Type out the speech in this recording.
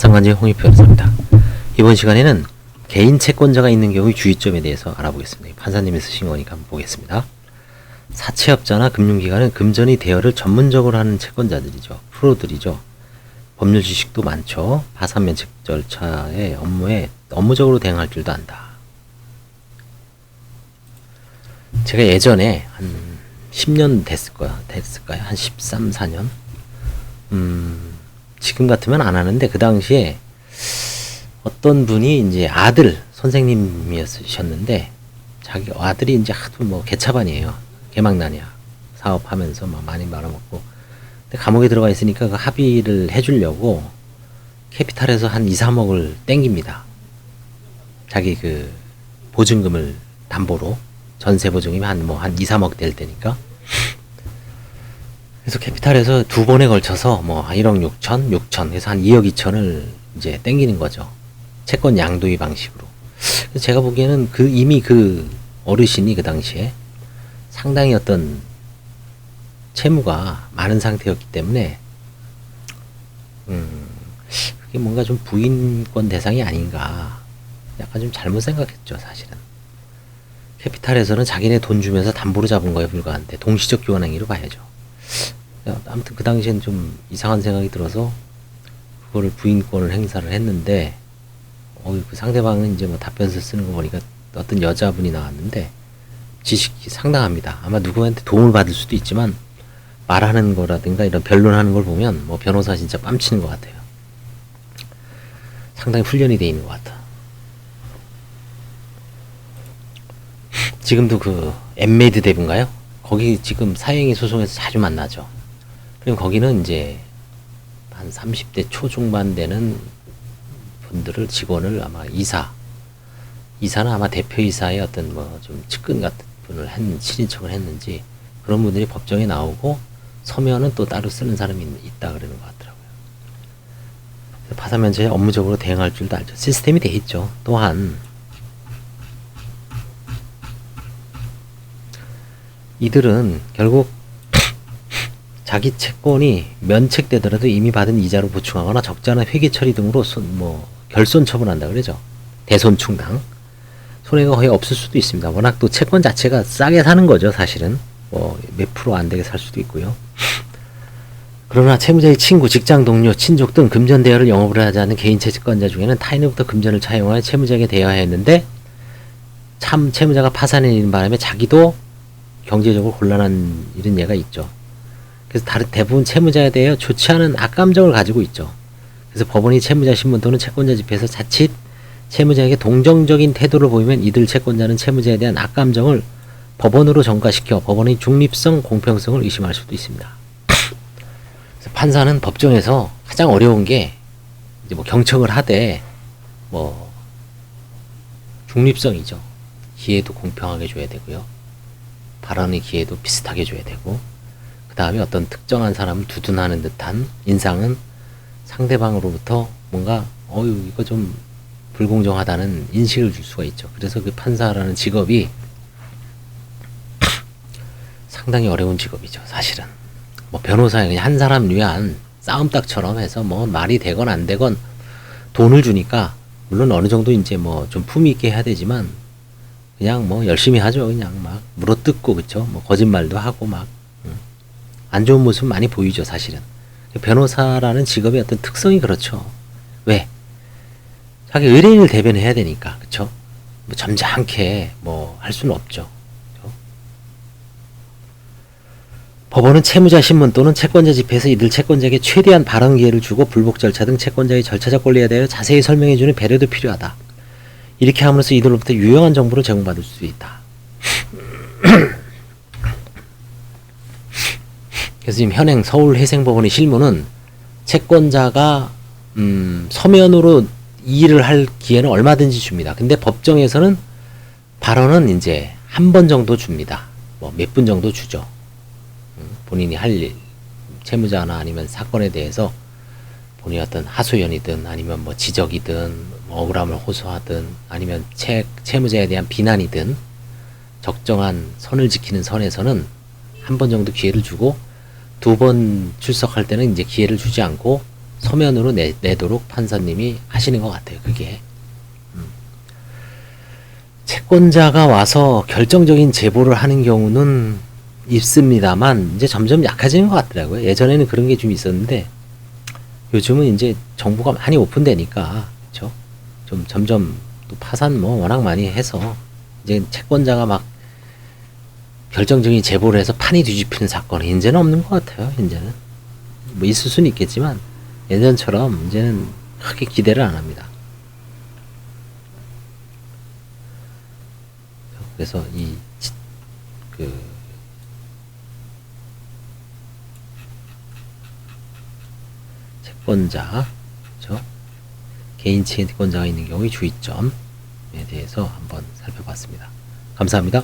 화상관제 홍익표 변호사입니다. 이번 시간에는 개인 채권자가 있는 경우의 주의점에 대해서 알아보겠습니다. 판사님이 쓰신 거니까 한번 보겠습니다. 사채업자나 금융기관은 금전의 대여를 전문적으로 하는 채권자들이죠. 프로들이죠. 법률 지식도 많죠. 파산 면책 절차의 업무에 업무적으로 대응할 줄도 안다. 제가 예전에 한 10년 됐을 거야. 됐을까요? 한 13, 4년? 음, 지금 같으면 안 하는데 그 당시에 어떤 분이 이제 아들 선생님이었으셨는데 자기 아들이 이제 하도 뭐 개차반이에요. 개망난이야. 사업하면서 막 많이 말아먹고. 근데 감옥에 들어가 있으니까 그 합의를 해주려고 캐피탈에서 한 2, 3억을 땡깁니다. 자기 그 보증금을 담보로 전세 보증이면 한뭐 한 2, 3억 될 때니까. 그래서 캐피탈에서 두 번에 걸쳐서 뭐 1억 6천, 6천, 그래서 한 2억 2천을 이제 땡기는 거죠. 채권 양도의 방식으로. 그래서 제가 보기에는 그 이미 그 어르신이 그 당시에 상당히 어떤 채무가 많은 상태였기 때문에 음 그게 뭔가 좀 부인권 대상이 아닌가 약간 좀 잘못 생각했죠 사실은 캐피탈에서는 자기네 돈 주면서 담보로 잡은 거에 불과한데 동시적 교환 행위로 봐야죠 아무튼 그 당시엔 좀 이상한 생각이 들어서 그거를 부인권을 행사를 했는데 어, 그 상대방은 이제 뭐 답변서 쓰는 거 보니까 어떤 여자분이 나왔는데 지식이 상당합니다. 아마 누구한테 도움을 받을 수도 있지만 말하는 거라든가 이런 변론하는 걸 보면 뭐 변호사 진짜 뺨치는 것 같아요. 상당히 훈련이 돼 있는 것 같아. 지금도 그 엠메이드 대부인가요? 거기 지금 사행위 소송에서 자주 만나죠. 그럼 거기는 이제 한 30대 초중반 되는 분들을 직원을 아마 이사 이사는 아마 대표이사의 어떤 뭐 좀 측근 같은 분을 했는 친인척을 했는지 그런 분들이 법정에 나오고 서면은 또 따로 쓰는 사람이 있- 있다 그러는 것 같더라고요. 파산면제에 업무적으로 대응할 줄도 알죠. 시스템이 돼 있죠. 또한 이들은 결국 자기 채권이 면책되더라도 이미 받은 이자로 보충하거나 않은 회계 처리 등으로 손, 뭐 결손 처분한다 그러죠. 대손 충당. 손해가 거의 없을 수도 있습니다. 워낙 또 채권 자체가 싸게 사는 거죠, 사실은. 뭐 몇 프로 안 되게 살 수도 있고요. 그러나 채무자의 친구, 직장 동료, 친족 등 금전 대여를 영업을 하지 않는 개인 채권자 중에는 타인으로부터 금전을 차용하여 채무자에게 대여했는데 참 채무자가 파산해 있는 바람에 자기도 경제적으로 곤란한 이런 예가 있죠. 그래서 다른 대부분 채무자에 대해 좋지 않은 악감정을 가지고 있죠. 그래서 법원이 채무자 신문 또는 채권자 집회에서 자칫 채무자에게 동정적인 태도를 보이면 이들 채권자는 채무자에 대한 악감정을 법원으로 전가시켜 법원의 중립성, 공평성을 의심할 수도 있습니다. 판사는 법정에서 가장 어려운 게 이제 뭐 경청을 하되 뭐 중립성이죠. 기회도 공평하게 줘야 되고요. 발언의 기회도 비슷하게 줘야 되고 그 다음에 어떤 특정한 사람을 두둔하는 듯한 인상은 상대방으로부터 뭔가 어유 이거 좀 불공정하다는 인식을 줄 수가 있죠. 그래서 그 판사라는 직업이 상당히 어려운 직업이죠. 사실은 뭐 변호사에 그냥 한 사람 위한 싸움닭처럼 해서 뭐 말이 되건 안 되건 돈을 주니까 물론 어느 정도 이제 뭐 좀 품위 있게 해야 되지만 그냥 뭐 열심히 하죠. 그냥 막 물어뜯고 그쵸. 뭐 거짓말도 하고 막 안 좋은 모습 많이 보이죠, 사실은. 변호사라는 직업의 어떤 특성이 그렇죠. 왜? 자기 의뢰인을 대변해야 되니까, 그쵸? 뭐 점잖게 뭐 할 수는 없죠. 그쵸? 법원은 채무자 신문 또는 채권자 집회에서 이들 채권자에게 최대한 발언 기회를 주고 불복 절차 등 채권자의 절차적 권리에 대해 자세히 설명해주는 배려도 필요하다. 이렇게 함으로써 이들로부터 유용한 정보를 제공받을 수 있다. 그래서 지금 현행 서울해생법원의 실무는 채권자가 음, 서면으로 이의를 할 기회는 얼마든지 줍니다. 근데 법정에서는 발언은 이제 한 번 정도 줍니다. 뭐 몇 분 정도 주죠. 음, 본인이 할 일, 채무자나 아니면 사건에 대해서 본인이 어떤 하소연이든 아니면 뭐 지적이든 뭐 억울함을 호소하든 아니면 채, 채무자에 대한 비난이든 적정한 선을 지키는 선에서는 한 번 정도 기회를 주고 두 번 출석할 때는 이제 기회를 주지 않고 서면으로 내, 내도록 판사님이 하시는 것 같아요. 그게. 음. 채권자가 와서 결정적인 제보를 하는 경우는 있습니다만 이제 점점 약해지는 것 같더라고요. 예전에는 그런 게 좀 있었는데 요즘은 이제 정보가 많이 오픈되니까 그렇죠? 좀 점점 또 파산 뭐 워낙 많이 해서 이제 채권자가 막 결정적인 제보를 해서 판이 뒤집히는 사건이 이제는 없는 것 같아요. 이제는 뭐 있을 수는 있겠지만 예전처럼 이제는 크게 기대를 안 합니다. 그래서 이 그 채권자, 그렇죠? 개인 채권자가 있는 경우의 주의점에 대해서 한번 살펴봤습니다. 감사합니다.